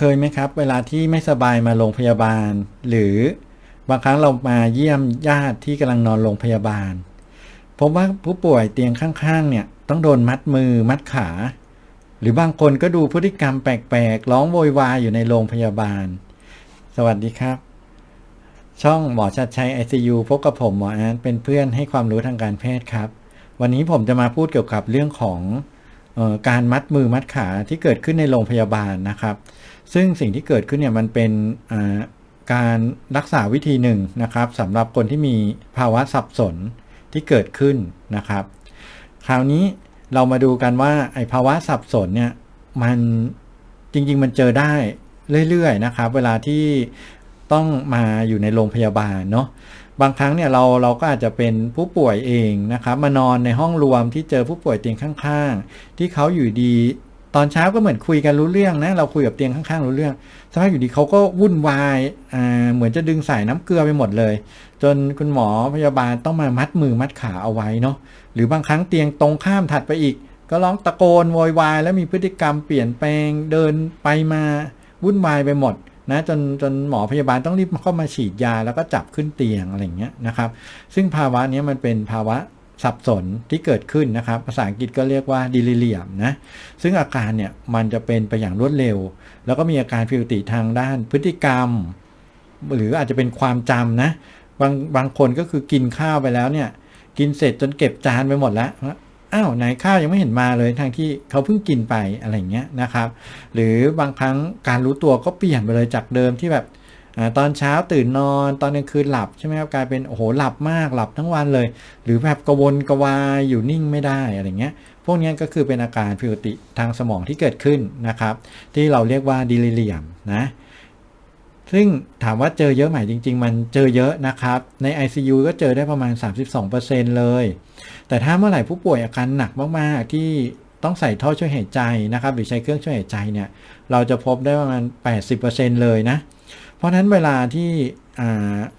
เคยไหมครับ เวลาที่ไม่สบายมาโรงพยาบาล หรือบางครั้งเรามาเยี่ยมญาติที่กำลังนอนโรงพยาบาลพบว่าผู้ป่วยเตียงข้างๆ เนี่ยต้องโดนมัดมือมัดขา หรือบางคนก็ดูพฤติกรรมแปลกๆร้องโวยวายอยู่ในโรงพยาบาล สวัสดีครับ ช่องหมอชัดชัย ICU พบกับผมหมออาร์ตเป็นเพื่อนให้ความรู้ทางการแพทย์ครับ วันนี้ผมจะมาพูดเกี่ยวกับเรื่องของ การมัดมือมัดขาที่เกิดขึ้นในโรงพยาบาลนะครับ ซึ่งสิ่งที่เกิดขึ้นเนี่ยมันเป็นการรักษาวิธีหนึ่งนะครับสำหรับคนที่มีภาวะสับสนที่เกิดขึ้นนะครับ คราวนี้เรามาดูกันว่าไอ้ภาวะสับสนเนี่ยมันจริง ๆ มันเจอได้เรื่อยๆนะครับ เวลาที่ต้องมาอยู่ในโรงพยาบาลเนาะ บางครั้งเนี่ยเราเราก็อาจจะเป็นผู้ป่วยเองนะครับมานอนในห้องรวมที่เจอผู้ป่วยเตียงข้างๆ ที่เขาอยู่ดีตอนเช้าก็เหมือนคุยกันรู้เรื่องนะเราคุยกับเตียงข้างๆรู้เรื่องสักพักอยู่ดีเขาก็วุ่นวายอ่าเหมือนจะดึงสายน้ำเกลือไปหมดเลย จนคุณหมอพยาบาลต้องมามัดมือมัดขาเอาไว้เนาะหรือบางครั้งเตียงตรงข้ามถัดไปอีก ก็ร้องตะโกนโวยวายแล้วมีพฤติกรรมเปลี่ยนแปลงเดินไปมาวุ่นวายไปหมด นะจนจนหมอพยาบาลต้องรีบเข้ามาฉีดยาแล้วก็จับขึ้นเตียงอะไรเงี้ยนะครับ ซึ่งภาวะนี้มันเป็นภาวะสับสนที่เกิดขึ้นนะครับ ภาษาอังกฤษก็เรียกว่าดิลิเลียมนะ ซึ่งอาการเนี่ยมันจะเป็นไปอย่างรวดเร็ว แล้วก็มีอาการผิดปกติทางด้านพฤติกรรม หรืออาจจะเป็นความจำนะ บางบางคนก็คือกินข้าวไปแล้วเนี่ย กินเสร็จจนเก็บจานไปหมดแล้ว อ้าวไหนข้าวยังไม่เห็นมาเลยทางที่เขาเพิ่งกินไปอะไรเงี้ยนะครับ หรือบางครั้งการรู้ตัวก็เปลี่ยนไปเลยจากเดิมที่แบบอตอนเช้าตื่นนอนตอนกลางคืนหลับใช่ไหมครับกลายเป็นโอ้โหหลับมากหลับทั้งวันเลย หรือแบบกระวนกระวายอยู่นิ่งไม่ได้อะไรเงี้ยพวกนี้ก็คือเป็นอาการผิดปกติทางสมองที่เกิดขึ้นนะครับ ที่เราเรียกว่าดิลิเลียมนะ ซึ่งถามว่าเจอเยอะไหมจริง ๆ มันเจอเยอะนะครับ ใน ICU ก็เจอได้ประมาณ 32%เลยเลย แต่ถ้าเมื่อไหร่ผู้ป่วยอาการหนักมากๆ ที่ต้องใส่ท่อช่วยหายใจนะครับ หรือใช้เครื่องช่วยหายใจเนี่ย เราจะพบได้ประมาณ 80%เลยนะ เพราะฉะนั้นเวลาที่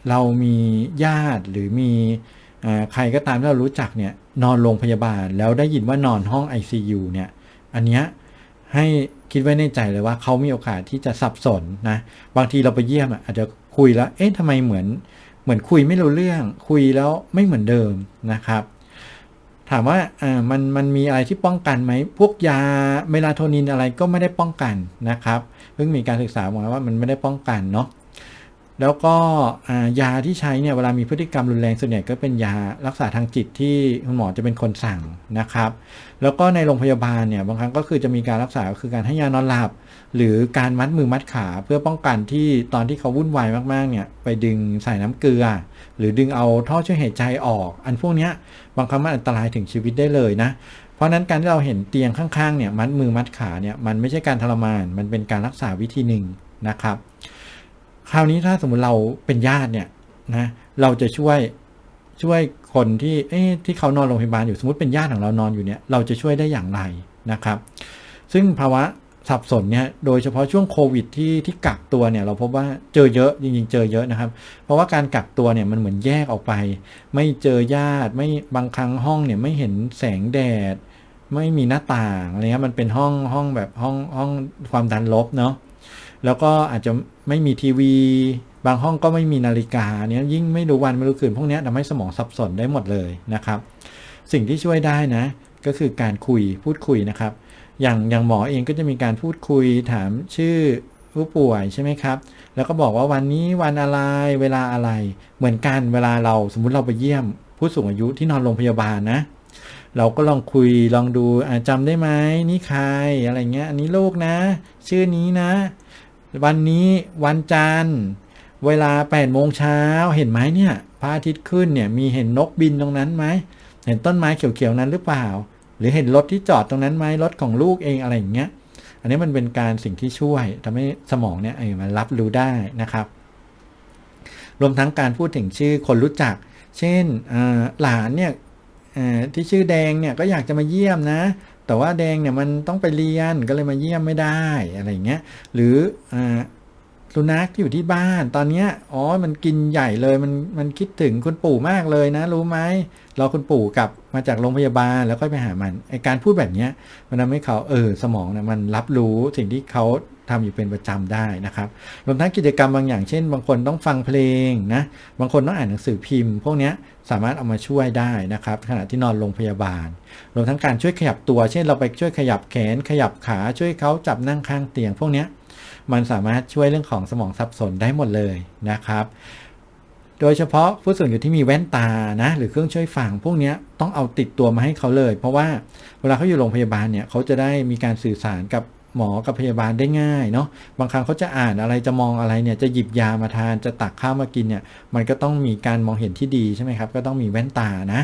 เรามีญาติหรือมีใครก็ตามที่เรารู้จักเนี่ยนอนโรงพยาบาลแล้วได้ยินว่านอนห้อง ICU เนี่ย อันเนี้ย ให้คิดไว้ในใจเลยว่าเขามีโอกาสที่จะสับสนนะ บางทีเราไปเยี่ยมอาจจะคุยแล้ว เอ๊ะทำไมเหมือน เหมือนคุยไม่รู้เรื่อง คุยแล้วไม่เหมือนเดิมนะครับ ถามว่าอ่ามันมันมีอะไรที่ป้องกันไหม พวกยาเมลาโทนินอะไรก็ไม่ได้ป้องกันนะครับ เพิ่งมีการศึกษามาว่ามันไม่ได้ป้องกันเนาะ แล้วก็ยาที่ใช้เนี่ยเวลามีพฤติกรรมรุนแรงส่วนใหญ่ก็เป็นยารักษาทางจิตที่คุณหมอจะเป็นคนสั่งนะครับ แล้วก็ในโรงพยาบาลเนี่ยบางครั้งก็คือจะมีการรักษาก็คือการให้ยานอนหลับ หรือการมัดมือมัดขาเพื่อป้องกันที่ตอนที่เขาวุ่นวายมากๆเนี่ยไปดึงใส่น้ำเกลือ หรือดึงเอาท่อช่วยหายใจออก อันพวกนี้บางครั้งมันอันตรายถึงชีวิตได้เลยนะเพราะนั้นการที่เราเห็นเตียงข้างๆเนี่ยมัดมือมัดขาเนี่ยมันไม่ใช่การทรมานมันเป็นการรักษาวิธีหนึ่งนะครับ คราวนี้ถ้าสมมติเราเป็นญาติเนี่ยนะเราจะช่วยช่วยคนที่เอ๊ที่เขานอนโรงพยาบาลอยู่สมมติเป็นญาติของเรานอนอยู่เนี่ยเราจะช่วยได้อย่างไรนะครับ ซึ่งภาวะสับสนเนี่ยโดยเฉพาะช่วงโควิดที่ที่กักตัวเนี่ยเราพบว่าเจอเยอะจริงๆ เจอเยอะนะครับ เพราะว่าการกักตัวเนี่ยมันเหมือนแยกออกไป ไม่เจอญาติไม่บางครั้งห้องเนี่ยไม่เห็นแสงแดด ไม่มีหน้าต่างอะไรเงี้ยมันเป็นห้องห้องแบบห้องห้องความดันลบเนาะ แล้วก็อาจจะไม่มีทีวี บางห้องก็ไม่มีนาฬิกาเนี่ยยิ่งไม่รู้วันไม่รู้คืนพวกนี้ทำให้สมองสับสนได้หมดเลยนะครับ สิ่งที่ช่วยได้นะ ก็คือการคุยพูดคุยนะครับ อย่างอย่างหมอเองก็จะมีการพูดคุยถามชื่อผู้ป่วยใช่ไหมครับ แล้วก็บอกว่าวันนี้วันอะไรเวลาอะไร เหมือนกันเวลาเราสมมุติเราไปเยี่ยม ผู้สูงอายุที่นอนโรงพยาบาลนะ เราก็ลองคุยลองดูจำได้ไหมนี่ใครอะไรเงี้ยอันนี้ลูกนะ ชื่อนี้นะ วันนี้วันจันทร์ เวลา8โมงเช้าเห็นไหมเนี่ยพระอาทิตย์ขึ้นเนี่ยมีเห็นนกบินตรงนั้นไหมเห็นต้นไม้เขียวๆนั้นหรือเปล่า หรือเห็นรถที่จอดตรงนั้นไหมรถของลูกเองอะไรอย่างเงี้ย อันนี้มันเป็นการสิ่งที่ช่วยทำให้สมองเนี่ยเออมันรับรู้ได้นะครับ รวมทั้งการพูดถึงชื่อคนรู้จัก เช่นหลานเนี่ยที่ชื่อแดงเนี่ยก็อยากจะมาเยี่ยมนะ แต่ว่าแดงเนี่ยมันต้องไปเรียนก็เลยมาเยี่ยมไม่ได้อะไรเงี้ยหรือสุนัขที่อยู่ที่บ้านตอนเนี้ยอ๋อมันกินใหญ่เลยมันมันคิดถึงคุณปู่มากเลยนะ รู้ไหมรอคุณปู่กลับมาจากโรงพยาบาลแล้วค่อยไปหามันไอการพูดแบบเนี้ยมันทำให้เขาเออสมองเนี่ยมันรับรู้สิ่งที่เขา ทำอยู่เป็นประจำได้นะครับรวมทั้งกิจกรรมบางอย่างเช่น บางคนต้องฟังเพลงนะบางคนต้องอ่านหนังสือพิมพ์ พวกนี้สามารถเอามาช่วยได้นะครับ ขณะที่นอนโรงพยาบาล รวมทั้งการช่วยขยับตัว เช่นเราไปช่วยขยับแขน ขยับขาช่วยเขาจับนั่งข้างเตียง พวกนี้มันสามารถช่วยเรื่องของสมองสับสนได้หมดเลยนะครับโดยเฉพาะผู้สูงอายุที่มีแว่นตานะหรือเครื่องช่วยฟังพวกนี้ต้องเอาติดตัวมาให้เขาเลย เพราะว่าเวลาเขาอยู่โรงพยาบาลเนี่ยเขาจะได้มีการสื่อสารกับ หมอกับพยาบาลได้ง่ายเนาะบางครั้งเขาจะอ่านอะไรจะมองอะไรเนี่ยจะหยิบยามาทานจะตักข้าวมากินเนี่ยมันก็ต้องมีการมองเห็นที่ดีใช่ไหมครับก็ต้องมีแว่นตานะ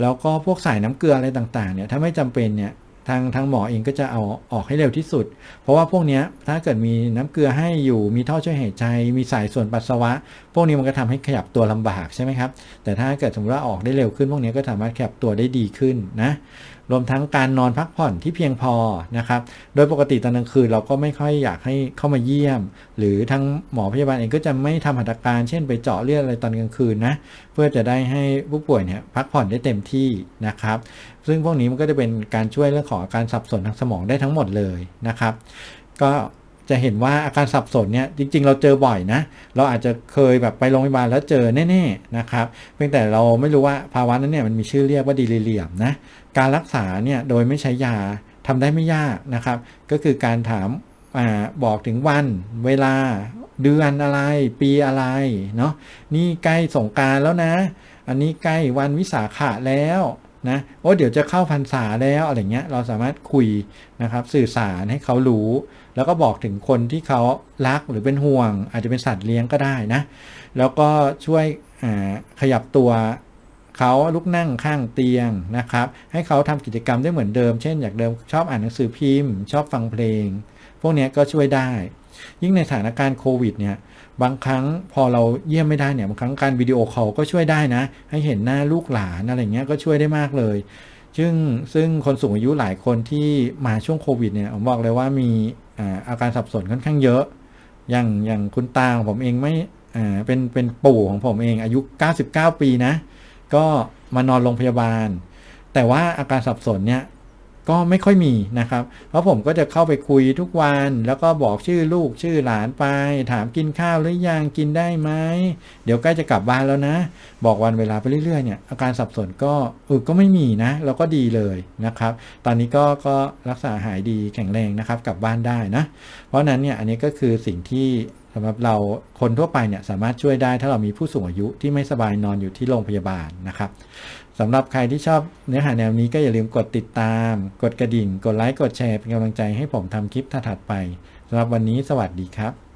แล้วก็พวกสายน้ำเกลืออะไรต่างๆเนี่ยถ้าไม่จำเป็นเนี่ยทางทางหมอเองก็จะเอาออกให้เร็วที่สุด เพราะว่าพวกเนี้ยถ้าเกิดมีน้ำเกลือให้อยู่มีท่อช่วยหายใจ มีสายส่วนปัสสาวะ พวกนี้มันก็ทำให้ขยับตัวลำบากใช่ไหมครับ แต่ถ้าเกิดสมมติว่าออกได้เร็วขึ้น พวกนี้ก็สามารถขยับตัวได้ดีขึ้นนะ รวมทั้งการนอนพักผ่อนที่เพียงพอนะครับ โดยปกติตอนกลางคืนเราก็ไม่ค่อยอยากให้เข้ามาเยี่ยม หรือทั้งหมอพยาบาลเองก็จะไม่ทำหัตถการเช่นไปเจาะเลือดอะไรตอนกลางคืนนะ เพื่อจะได้ให้ผู้ป่วยเนี่ยพักผ่อนได้เต็มที่นะครับ ซึ่งพวกนี้มันก็จะเป็นการช่วยเรื่องของอาการสับสนทางสมองได้ทั้งหมดเลยนะครับ ก็ จะเห็นว่าอาการสับสนเนี่ยจริง ๆ เราเจอบ่อยนะ เราอาจจะเคยแบบไปโรงพยาบาลแล้วเจอแน่ๆนะครับเพียงแต่เราไม่รู้ว่าภาวะนั้นเนี่ยมันมีชื่อเรียกว่าดีลิเลียมนะการรักษาเนี่ยโดยไม่ใช้ยาทำได้ไม่ยากนะครับ ก็คือการถามอบอกถึงวันเวลาเดือนอะไร ปีอะไรเนาะนี่ใกล้สงการแล้วนะ อันนี้ใกล้วันวิสาขะแล้ว นะโอ้เดี๋ยวจะเข้าพรรษาแล้วอะไรเงี้ยเราสามารถคุยนะครับสื่อสารให้เขารู้ แล้วก็บอกถึงคนที่เขารักหรือเป็นห่วง อาจจะเป็นสัตว์เลี้ยงก็ได้นะแล้วก็ช่วยขยับตัวเขาลุกนั่งข้างเตียงนะครับ ให้เขาทำกิจกรรมได้เหมือนเดิม เช่น อยากเดิมชอบอ่านหนังสือพิมพ์ ชอบฟังเพลง พวกนี้ก็ช่วยได้ ยิ่งในสถานการณ์โควิดเนี่ย บางครั้งพอเราเยี่ยมไม่ได้เนี่ยบางครั้งการวิดีโอคอลก็ช่วยได้นะ ให้เห็นหน้าลูกหลานอะไรเงี้ยก็ช่วยได้มากเลย ซึ่งซึ่งคนสูงอายุหลายคนที่มาช่วงโควิดเนี่ยผมบอกเลยว่ามีอาการสับสนค่อนข้างเยอะ อย่างอย่างคุณตาของผมเองไม่เป็นเป็นปู่ของผมเองอายุ 99 ปีนะ ก็มานอนโรงพยาบาล แต่ว่าอาการสับสนเนี่ย ก็ไม่ค่อยมีนะครับ เพราะผมก็จะเข้าไปคุยทุกวันแล้วก็บอกชื่อลูกชื่อหลานไป ถามกินข้าวหรือยังกินได้ไหมเดี๋ยวใกล้จะกลับบ้านแล้วนะ บอกวันเวลาไปเรื่อยๆเนี่ยอาการสับสนก็เออก็ไม่มีนะแล้วก็ดีเลยนะครับ ตอนนี้ก็ก็รักษาหายดีแข็งแรงนะครับกลับบ้านได้นะ เพราะนั้นเนี่ยอันนี้ก็คือสิ่งที่ สำหรับเราคนทั่วไปเนี่ยสามารถช่วยได้ถ้าเรามีผู้สูงอายุที่ไม่สบายนอนอยู่ที่โรงพยาบาลนะครับสำหรับใครที่ชอบเนื้อหาแนวนี้ก็อย่าลืมกดติดตาม กดกระดิ่ง กดไลค์ กดแชร์เป็นกำลังใจให้ผมทำคลิปถัดไปสำหรับวันนี้สวัสดีครับ